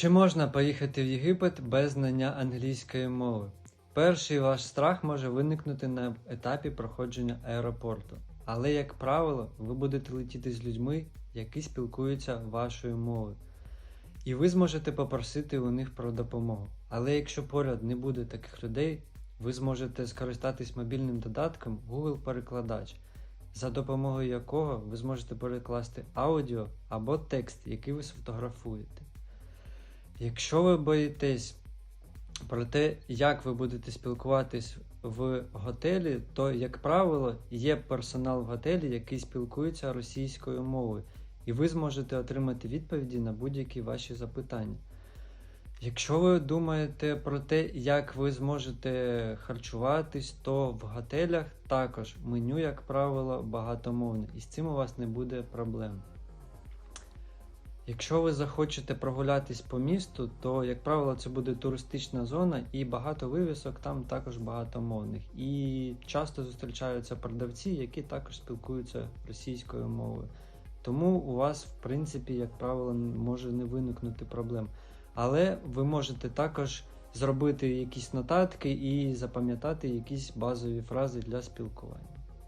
Чи можна поїхати в Єгипет без знання англійської мови? Перший ваш страх може виникнути на етапі проходження аеропорту. Але, як правило, ви будете летіти з людьми, які спілкуються вашою мовою. І ви зможете попросити у них про допомогу. Але якщо поряд не буде таких людей, ви зможете скористатись мобільним додатком Google Перекладач, за допомогою якого ви зможете перекласти аудіо або текст, який ви сфотографуєте. Якщо ви боїтесь про те, як ви будете спілкуватись в готелі, то, як правило, є персонал в готелі, який спілкується російською мовою, і ви зможете отримати відповіді на будь-які ваші запитання. Якщо ви думаєте про те, як ви зможете харчуватись, то в готелях також меню, як правило, багатомовне, і з цим у вас не буде проблем. Якщо ви захочете прогулятись по місту, то, як правило, це буде туристична зона і багато вивісок там також багатомовних. І часто зустрічаються продавці, які також спілкуються російською мовою. Тому у вас, в принципі, як правило, може не виникнути проблем. Але ви можете також зробити якісь нотатки і запам'ятати якісь базові фрази для спілкування.